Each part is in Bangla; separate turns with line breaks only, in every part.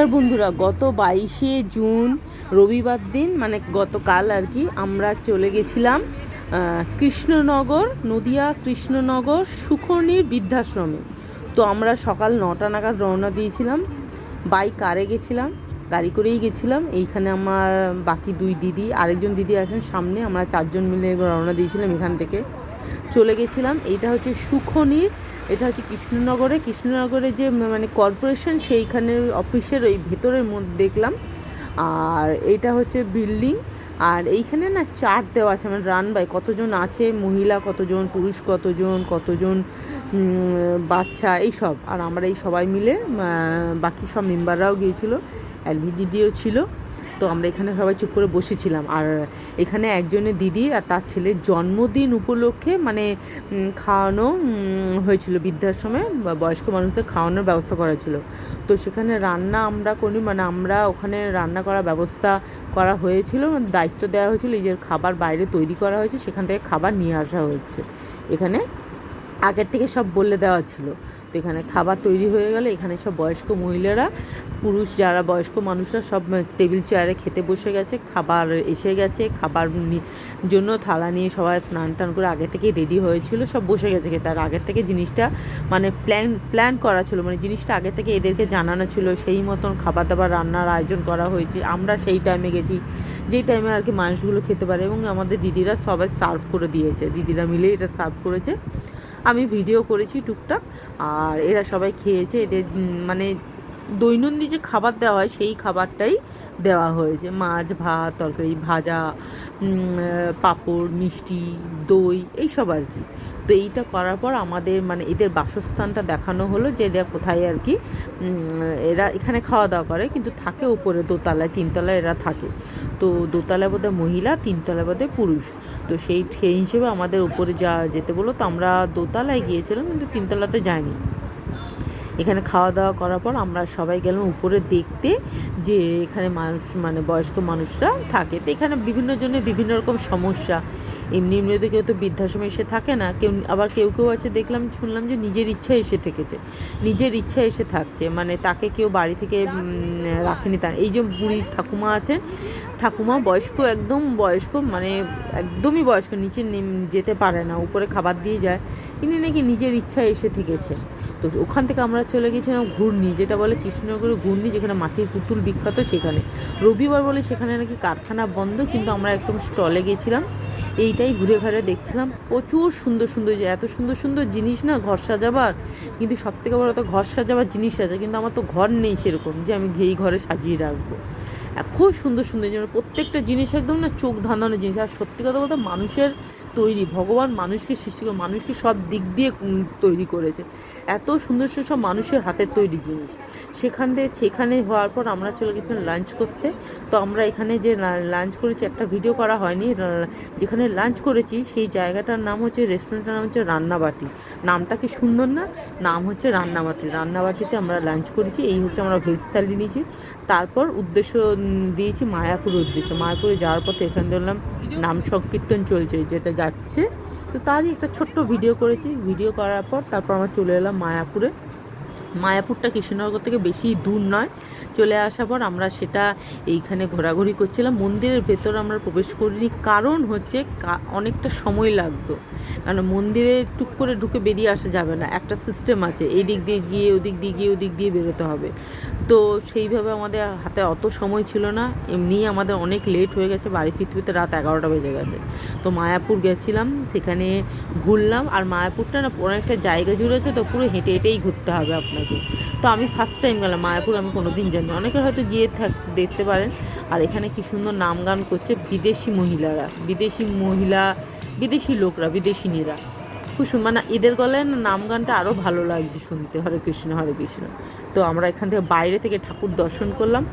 আর বন্ধুরা, গত বাইশে জুন রবিবার দিন মানে গতকাল আর কি, আমরা চলে গেছিলাম কৃষ্ণনগর, নদিয়া কৃষ্ণনগর সুখনির বৃদ্ধাশ্রমে। তো আমরা সকাল নটা নাগাদ রওনা দিয়েছিলাম বাইক কারে গেছিলাম, গাড়ি করেই গেছিলাম। এইখানে আমার বাকি দুই দিদি, আরেকজন দিদি আছেন সামনে, আমরা চারজন মিলে রওনা দিয়েছিলাম এখান থেকে। চলে গেছিলাম, এইটা হচ্ছে সুখনির এটা হচ্ছে কৃষ্ণনগরে। কৃষ্ণনগরে যে মানে কর্পোরেশন সেইখানের অফিসের ওই ভেতরের মধ্যে দেখলাম। আর এটা হচ্ছে বিল্ডিং আর এইখানে না চার্ট দেওয়া আছে মানে রান বাই কতজন আছে, মহিলা কতজন, পুরুষ কতজন কতজন বাচ্চা এইসব আর আমরা এই সবাই মিলে বাকি সব মেম্বাররাও গিয়েছিল এলভি দিদিও ছিল। তো আমরা এখানে সবাই চুপ করে বসেছিলাম। আর এখানে একজনের দিদি আর তার ছেলের জন্মদিন উপলক্ষে মানে খাওয়ানো হয়েছিল। বৃদ্ধাশ্রমে বয়স্ক মানুষদের খাওয়ানোর ব্যবস্থা করা ছিল। তো সেখানে রান্না আমরা করি মানে আমরা ওখানে রান্না করার ব্যবস্থা করা হয়েছিল। দায়িত্ব দেওয়া হয়েছিল, এই যে খাবার বাইরে তৈরি করা হয়েছে, সেখান থেকে খাবার নিয়ে আসা হয়েছে। এখানে আগের থেকে সব বলে দেওয়া ছিল। তো এখানে খাবার তৈরি হয়ে গেলে, এখানে সব বয়স্ক মহিলারা, পুরুষ যারা বয়স্ক মানুষরা সব টেবিল চেয়ারে খেতে বসে গেছে, খাবার এসে গেছে, খাবার জন্য থালা নিয়ে সবাই স্নান টান করে আগে থেকে রেডি হয়েছিল, সব বসে গেছে খেতে। আর আগের থেকে জিনিসটা মানে প্ল্যান প্ল্যান করা ছিল মানে জিনিসটা আগে থেকে এদেরকে জানানো ছিল, সেই মতন খাবার দাবার রান্নার আয়োজন করা হয়েছে। আমরা সেই টাইমে গেছি, যেই টাইমে আর কি মানুষগুলো খেতে পারে। এবং আমাদের দিদিরা সবাই সার্ভ করে দিয়েছে। দিদিরা মিলে এটা সার্ভ করেছে। আমি ভিডিও করেছি টুকটাক, আর এরা সবাই খেয়েছে। এদের মানে দৈনন্দিন যে খাবার দেওয়া হয়, সেই খাবারটাই দেওয়া হয়েছে। মাছ, ভাত, তরকারি, ভাজা পাপড়, মিষ্টি, দই, এইসব আর কি। তো এইটা করার পর আমাদের মানে এদের বাসস্থানটা দেখানো হলো যে এরা কোথায় আর কি এরা এখানে খাওয়া দাওয়া করে, কিন্তু থাকে উপরে দোতলায়, তিনতলায় এরা থাকে। তো দোতলায় বোধহয় মহিলা, তিনতলায় বোধহয় পুরুষ। তো সেই সেই হিসেবে আমাদের উপরে যা যেতে বলো তো আমরা দোতলায় গিয়েছিলাম, কিন্তু তিনতলাতে যাইনি। এখানে খাওয়া দাওয়া করার পর আমরা সবাই গেলাম উপরে দেখতে যে এখানে মানুষ মানে বয়স্ক মানুষরা থাকে। তো এখানে বিভিন্ন জনের বিভিন্ন রকম সমস্যা। এমনি এমনিতে কেউ তো বৃদ্ধাশ্রমে এসে থাকে না, কেউ, আবার কেউ কেউ আছে, দেখলাম, শুনলাম যে নিজের ইচ্ছা এসে থেকেছে, নিজের ইচ্ছা এসে থাকছে মানে তাকে কেউ বাড়ি থেকে রাখেনি তার, এই যে বুড়ি ঠাকুমা আছেন ঠাকুমা বয়স্ক, একদম বয়স্ক মানে একদমই বয়স্ক, নিচে যেতে পারে না, উপরে খাবার দিয়ে যায়। ইনি নাকি নিজের ইচ্ছা এসে থেকেছে। তো ওখান থেকে আমরা চলে গেছিলাম ঘূর্ণি, যেটা বলে কৃষ্ণনগরের ঘূর্ণি, যেখানে মাটির পুতুল বিখ্যাত সেখানে। রবিবার বলে সেখানে নাকি কারখানা বন্ধ, কিন্তু আমরা একদম স্টলে গেছিলাম। এইটাই ঘুরে ঘুরে দেখছিলাম। প্রচুর সুন্দর সুন্দর এত সুন্দর সুন্দর জিনিস না, ঘর সাজাবার, কিন্তু সব থেকে বড় তো ঘর সাজাবার জিনিস আছে, কিন্তু আমার তো ঘর নেই সেরকম, যে আমি এই ঘরে সাজিয়ে রাখব। খুব সুন্দর সুন্দর জিনিস প্রত্যেকটা জিনিস একদম না চোখ ধাঁধানো জিনিস। আর সত্যি কথা বলতে মানুষের তৈরি, ভগবান মানুষকে সৃষ্টি করে, মানুষকে সব দিক দিয়ে তৈরি করেছে। এত সুন্দর সুন্দর সব মানুষের হাতের তৈরি জিনিস। সেখান থেকে সেখানে হওয়ার পর আমরা চলে গেছিলাম লাঞ্চ করতে। তো আমরা এখানে যে লাঞ্চ করেছি, একটা ভিডিও করা হয়নি। যেখানে লাঞ্চ করেছি, সেই জায়গাটার নাম হচ্ছে রেস্টুরেন্টের নাম হচ্ছে রান্নাবাটি। নামটা কি সুন্দর না? নাম হচ্ছে রান্নাবাটি। রান্নাবাটিতে আমরা লাঞ্চ করেছি। এই হচ্ছে আমরা ভেজ থালি নিয়েছি। তারপর উদ্দেশ্য দিয়েছি মায়াপুর উদ্দেশ্যে। মায়াপুরে যাওয়ার পথে এখানে ধরলাম নাম সংকীর্তন চলছে, যেটা যাচ্ছে। তো তারই একটা ছোট্ট ভিডিও করেছি। ভিডিও করার পর তারপর আমার চলে এলাম মায়াপুরে। মায়াপুরটা কৃষ্ণনগর থেকে বেশি দূর নয়। চলে আসার পর আমরা সেটা এইখানে ঘোরাঘুরি করছিলাম। মন্দিরের ভেতর আমরা প্রবেশ করিনি। কারণ হচ্ছে অনেকটা সময় লাগতো। কারণ মন্দিরে টুক করে ঢুকে বেরিয়ে আসা যাবে না। একটা সিস্টেম আছে। এই দিক দিয়ে গিয়ে, ওদিক দিয়ে গিয়ে, ওদিক দিয়ে বেরোতে হবে। তো সেইভাবে আমাদের হাতে অত সময় ছিল না। এমনিই আমাদের অনেক লেট হয়ে গেছে। বাড়ি ফিরতে ফিরতে রাত এগারোটা বেজে গেছে। তো মায়াপুর গেছিলাম। সেখানে ঘুরলাম। আর মায়াপুরটা না অনেকটা জায়গা জুড়েছে তো পুরো হেঁটে হেঁটেই ঘুরতে হবে আপনাকে। তো আমি ফার্স্ট টাইম গেলাম মায়াপুর, আমি কোনো দিন জানি অনেকে হয়তো গিয়ে থাক, দেখতে পারেন। আর এখানে কি সুন্দর নাম গান করছে বিদেশি মহিলারা। বিদেশি মহিলা, বিদেশি লোকরা, বিদেশিনীরা। খুব সুন্দর। মানে এদের গলায় নাম গানটা আরও ভালো লাগছে শুনতে। হরে কৃষ্ণ হরে কৃষ্ণ। তো আমরা এখান থেকে বাইরে থেকে ঠাকুর দর্শন করলাম।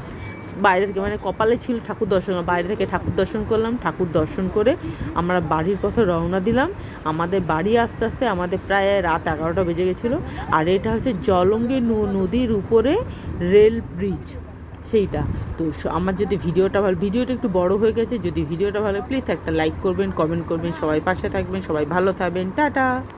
বাইরে থেকে মানে কপালে ছিল ঠাকুর দর্শন, বাইরে থেকে ঠাকুর দর্শন করলাম, ঠাকুর দর্শন করে আমরা বাড়ির পথে রওনা দিলাম। আমাদের বাড়ি আস্তে আস্তে আমাদের প্রায় রাত এগারোটা বেজে গেছিল। আর এটা হচ্ছে জলঙ্গি নদীর উপরে রেল ব্রিজ, সেইটা। তো আমার যদি ভিডিওটা ভালো, ভিডিওটা একটু বড় হয়ে গেছে, যদি ভিডিওটা ভালো প্লিজ একটা লাইক করবেন কমেন্ট করবেন, সবাই পাশে থাকবেন, সবাই ভালো থাকবেন, টাটা।